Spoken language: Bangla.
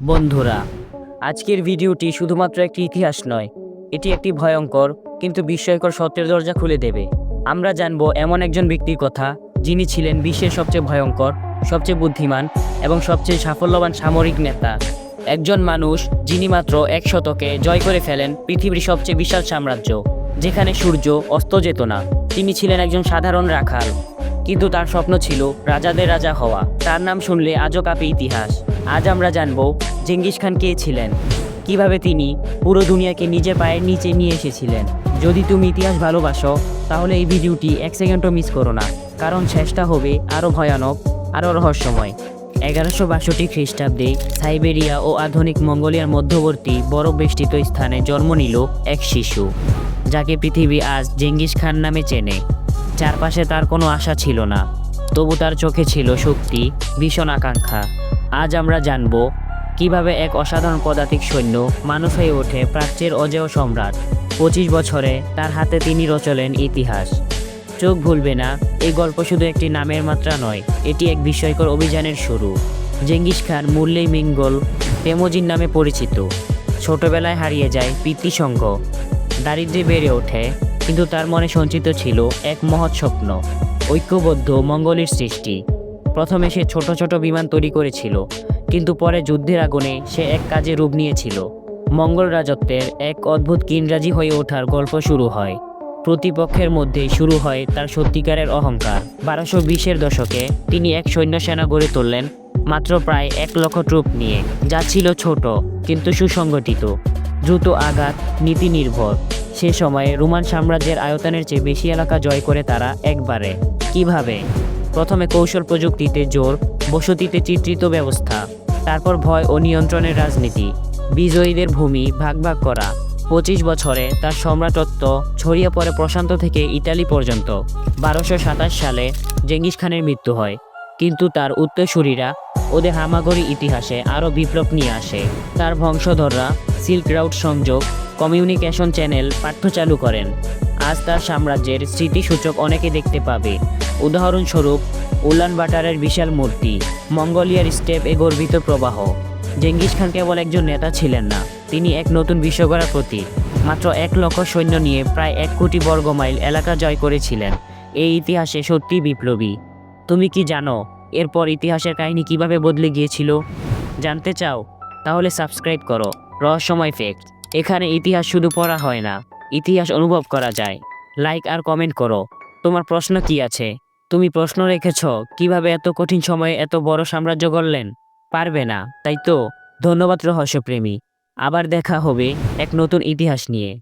বন্ধুরা, আজকের ভিডিওটি শুধুমাত্র একটি ইতিহাস নয়, এটি একটি ভয়ঙ্কর, কিন্তু বিস্ময়কর সত্যের দরজা খুলে দেবে। আমরা জানব এমন একজন ব্যক্তির কথা, যিনি ছিলেন বিশ্বের সবচেয়ে ভয়ঙ্কর, সবচেয়ে বুদ্ধিমান এবং সবচেয়ে সাফল্যবান সামরিক নেতা। একজন মানুষ যিনি মাত্র এক শতকে জয় করে ফেলেন পৃথিবীর সবচেয়ে বিশাল সাম্রাজ্য, যেখানে সূর্য অস্ত যেত না। তিনি ছিলেন একজন সাধারণ রাখাল, কিন্তু তার স্বপ্ন ছিল রাজাদের রাজা হওয়া। তার নাম শুনলে আজও কাঁপে ইতিহাস। আজ আমরা জানব জেঙ্গিস খান কে ছিলেন? কীভাবে তিনি পুরো দুনিয়াকে নিজের পায়ের নিচে নিয়ে এসেছিলেন? যদি তুমি ইতিহাস ভালোবাসো, তাহলে এই ভিডিওটি এক সেকেন্ডও মিস করো না। কারণ শেষটা হবে আরও ভয়ানক, আরও রহস্যময়। এগারোশো বাষট্টি খ্রিস্টাব্দে সাইবেরিয়া ও আধুনিক মঙ্গোলিয়ার মধ্যবর্তী বরফ বেষ্টিত স্থানে জন্ম নিল এক শিশু, যাকে পৃথিবী আজ জেঙ্গিস খান নামে চেনে। চারপাশে তার কোনো আশা ছিল না, তবু তার চোখে ছিল শক্তি, ভীষণ আকাঙ্ক্ষা। আজ আমরা জানব কীভাবে এক অসাধারণ পদাতিক সৈন্য মানুষ হয়ে ওঠে প্রাচ্যের অজেয় সম্রাট। পঁচিশ বছরে তার হাতে তিনি রচলেন ইতিহাস। চোখ ভুলবে না, এই গল্প শুধু একটি নামের মাত্রা নয়, এটি এক বিস্ময়কর অভিযানের শুরু। জেঙ্গিস খান মুল্লেই মিঙ্গল তেমোজিন নামে পরিচিত। ছোটবেলায় হারিয়ে যায় পিতৃসঙ্গ দারিদ্র্যে বেড়ে ওঠে, কিন্তু তার মনে সঞ্চিত ছিল এক মহৎ স্বপ্ন, ঐক্যবদ্ধ মঙ্গলের সৃষ্টি। প্রথমে সে ছোট ছোট বিমান তৈরি করেছিল, কিন্তু পরে যুদ্ধের আগুনে সে এক কাজে রূপ নিয়েছিল। মঙ্গল রাজত্বের এক অদ্ভুত কিনরাজি হয়ে ওঠার গল্প শুরু হয়। প্রতিপক্ষের মধ্যে শুরু হয় তার সত্যিকারের অহংকার। বারোশো বিশের দশকে তিনি এক সৈন্য সেনা গড়ে তুললেন, মাত্র প্রায় এক লক্ষ ট্রুপ নিয়ে। যা ছিল ছোট, কিন্তু সুসংগঠিত। দ্রুত আঘাত, নীতি নির্ভর। সে সময়ে রোমান সাম্রাজ্যের আয়তনের চেয়ে বেশি এলাকা জয় করে তারা একবারে। কীভাবে? প্রথমে কৌশল প্রযুক্তিতে জোর, বসতিতে চিত্রিত ব্যবস্থা, তারপর ভয় ও নিয়ন্ত্রণের রাজনীতি, বিজয়ীদের ভূমি ভাগ ভাগ করা, পঁচিশ বছরে তার সম্রাটত্ব ছড়িয়ে পড়ে প্রশান্ত থেকে ইতালি পর্যন্ত। বারোশো সাতাশ সালে জেঙ্গিস খানের মৃত্যু হয়, কিন্তু তার উত্তরসূরিরা ওদের হামাগরি ইতিহাসে আরও বিপ্লব নিয়ে আসে। তার বংশধররা সিল্ক রাউট সংযোগ, কমিউনিকেশন চ্যানেল পাঠ্য চালু করেন। আজ তার সাম্রাজ্যের স্মৃতিসূচক অনেকে দেখতে পাবে। উদাহরণস্বরূপ, উলান বাটারের বিশাল মূর্তি, মঙ্গোলিয়ার স্টেপ এ গর্বিত প্রবাহ। জেঙ্গিস খান কেবল একজন নেতা ছিলেন না, তিনি এক নতুন বিশ্বগড়ার প্রতীক। মাত্র এক লক্ষ সৈন্য নিয়ে প্রায় এক কোটি বর্গ মাইল এলাকা জয় করেছিলেন। এই ইতিহাসে সত্যি বিপ্লবী। তুমি কি জানো, এরপর ইতিহাসের কাহিনী কীভাবে বদলে গিয়েছিল? জানতে চাও? তাহলে সাবস্ক্রাইব করো। রহস্যময় ফ্যাক্ট। এখানে ইতিহাস শুধু পড়া হয় না, ইতিহাস অনুভব করা যায়। লাইক আর কমেন্ট করো। তোমার প্রশ্ন কি আছে? তুমি প্রশ্ন রেখেছ, কীভাবে এত কঠিন সময়ে এত বড় সাম্রাজ্য গড়লেন? পারবে না, তাই তো? ধন্যবাদ রহস্যপ্রেমী। আবার দেখা হবে এক নতুন ইতিহাস নিয়ে।